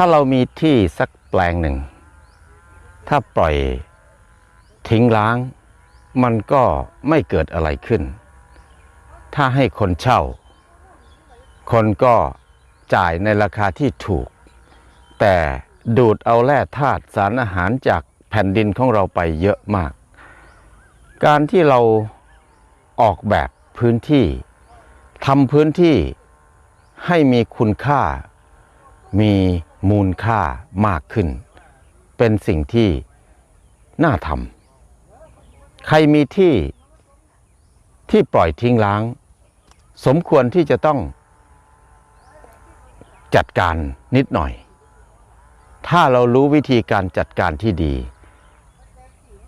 ถ้าเรามีที่สักแปลงหนึ่ง ถ้าปล่อยทิ้งล้าง มันก็ไม่เกิดอะไรขึ้น ถ้าให้คนเช่า คนก็จ่ายในราคาที่ถูก แต่ดูดเอาแร่ธาตุสารอาหารจากแผ่นดินของเราไปเยอะมาก การที่เราออกแบบพื้นที่ทำพื้นที่ให้มีคุณค่า มีมูลค่ามากขึ้น เป็นสิ่งที่น่าทำใครมีที่ที่ปล่อยทิ้งล้าง สมควรที่จะต้องจัดการนิดหน่อย ถ้าเรารู้วิธีการจัดการที่ดี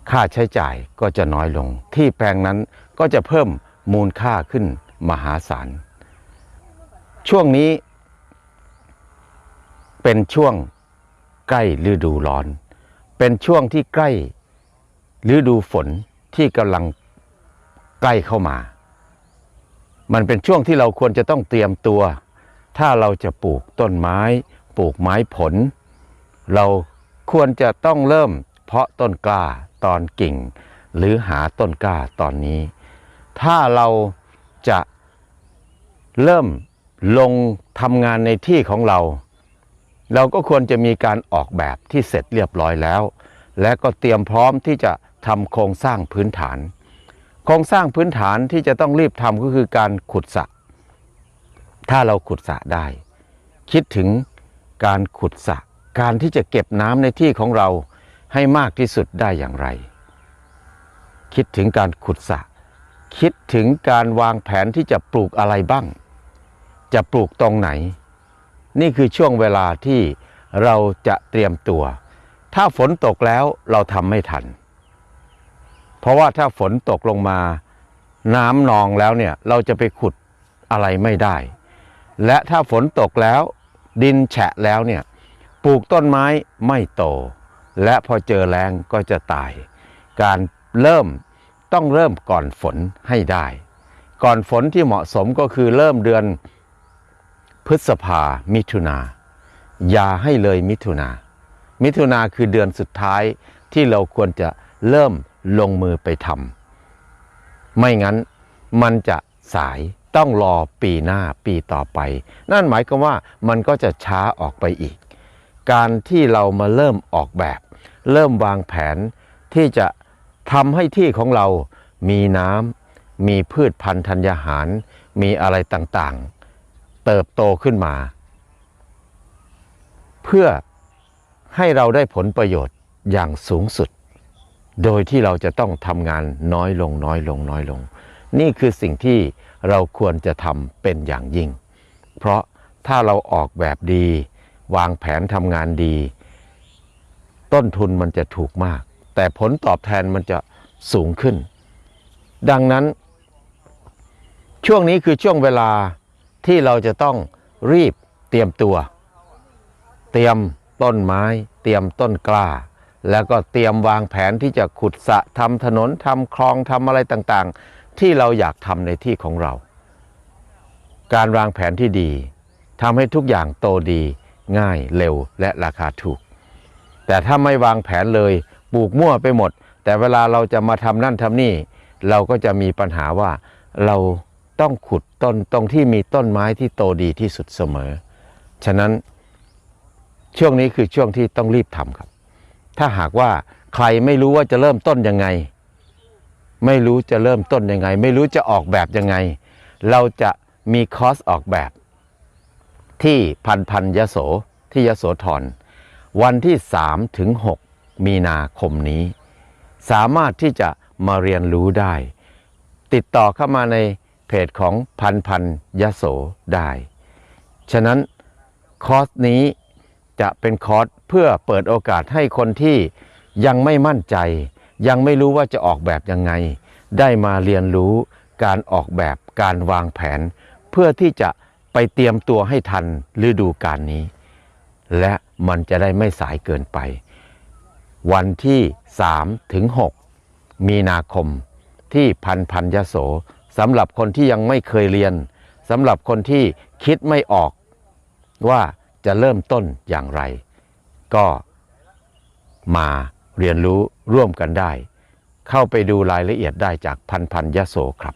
ค่าใช้จ่ายก็จะน้อยลง ที่แปลงนั้นก็จะเพิ่มมูลค่าขึ้นมหาศาล ช่วงนี้ เป็นช่วงใกล้ฤดูร้อน เป็นช่วงที่ใกล้ฤดูฝนที่กำลังใกล้เข้ามา มันเป็นช่วงที่เราควรจะต้องเตรียมตัว ถ้าเราจะปลูกต้นไม้ ปลูกไม้ผล เราควรจะต้องเริ่มเพาะต้นกล้าตอนกิ่ง หรือหาต้นกล้าตอนนี้ ถ้าเราจะเริ่มลงทำงานในที่ของเรา เราก็ควรจะมีการออกแบบที่เสร็จเรียบร้อยแล้ว และก็เตรียมพร้อมที่จะทำโครงสร้างพื้นฐาน โครงสร้างพื้นฐานที่จะต้องรีบทำก็คือการขุดสระถ้าเราขุดสระได้ คิดถึงการขุดสระการที่จะเก็บน้ำในที่ของเราให้มากที่สุดได้อย่างไร คิดถึงการขุดสระคิดถึงการวางแผนที่จะปลูกอะไรบ้าง จะปลูกตรงไหน นี่คือช่วงเวลาที่เราจะเตรียมตัว ถ้าฝนตกแล้วเราทำไม่ทัน เพราะว่าถ้าฝนตกลงมา น้ำนองแล้วเนี่ยเราจะไปขุดอะไรไม่ได้ และถ้าฝนตกแล้วดินแฉะแล้วเนี่ยปลูกต้นไม้ไม่โต และพอเจอแรงก็จะตาย การเริ่มต้องเริ่มก่อนฝนให้ได้ ก่อนฝนที่เหมาะสมก็คือเริ่มเดือน ฤษภามิถุนา อย่าให้เลยมิถุนา มิถุนาคือเดือนสุดท้ายที่เราควรจะเริ่มลงมือไปทำไม่งั้นมันจะสายต้องรอปีหน้าปีต่อไป นั่นหมายความว่ามันก็จะช้าออกไปอีก การที่เรามาเริ่มออกแบบ เริ่มวางแผนที่จะทำให้ที่ของเรามีน้ำมีพืชพันธุ์ธัญญาหาร มีอะไรต่างๆ เติบโตขึ้นมา เพื่อให้เราได้ผลประโยชน์อย่างสูงสุด โดยที่เราจะต้องทำงานน้อยลงน้อยลงน้อยลง นี่คือสิ่งที่เราควรจะทำเป็นอย่างยิ่ง เพราะถ้าเราออกแบบดี วางแผนทำงานดี ต้นทุนมันจะถูกมาก แต่ผลตอบแทนมันจะสูงขึ้น ดังนั้น ช่วงนี้คือช่วงเวลา ที่เราจะต้องรีบเตรียมตัว เตรียมต้นไม้ เตรียมต้นกล้า แล้วก็เตรียมวางแผนที่จะขุดสะทำถนนทำคลองทำอะไรต่างๆ ที่เราอยากทำในที่ของเรา การวางแผนที่ดีทำให้ทุกอย่างโตดีง่ายเร็วและราคาถูก แต่ถ้าไม่วางแผนเลยปลูกมั่วไปหมด แต่เวลาเราจะมาทำนั่นทำนี่ เราก็จะมีปัญหาว่าเรา ต้องขุดต้นตรงที่มีต้นไม้ที่โตดีที่สุดเสมอ ฉะนั้นช่วงนี้คือช่วงที่ต้องรีบทำครับ ถ้าหากว่าใครไม่รู้ว่าจะเริ่มต้นยังไง ไม่รู้จะเริ่มต้นยังไง ไม่รู้จะออกแบบยังไง เราจะมีคอร์สออกแบบ ที่พันพันยโสที่ยโสธรวันที่3ถึง6มีนาคมนี้ สามารถที่จะมาเรียนรู้ได้ ติดต่อเข้ามาใน เพจของพันพันยโสได้ ฉะนั้นคอร์สนี้จะเป็นคอร์สเพื่อเปิดโอกาสให้คนที่ยังไม่มั่นใจ ยังไม่รู้ว่าจะออกแบบยังไง ได้มาเรียนรู้การออกแบบการวางแผน เพื่อที่จะไปเตรียมตัวให้ทันฤดูกาลนี้ และมันจะได้ไม่สายเกินไป วันที่3ถึง6มีนาคมที่พันพันยโส สำหรับคนที่ยังไม่เคยเรียนสำหรับคนที่คิดไม่ออกว่าจะเริ่มต้นอย่างไร ก็มาเรียนรู้ร่วมกันได้ เข้าไปดูรายละเอียดได้จากพันพันยโสครับ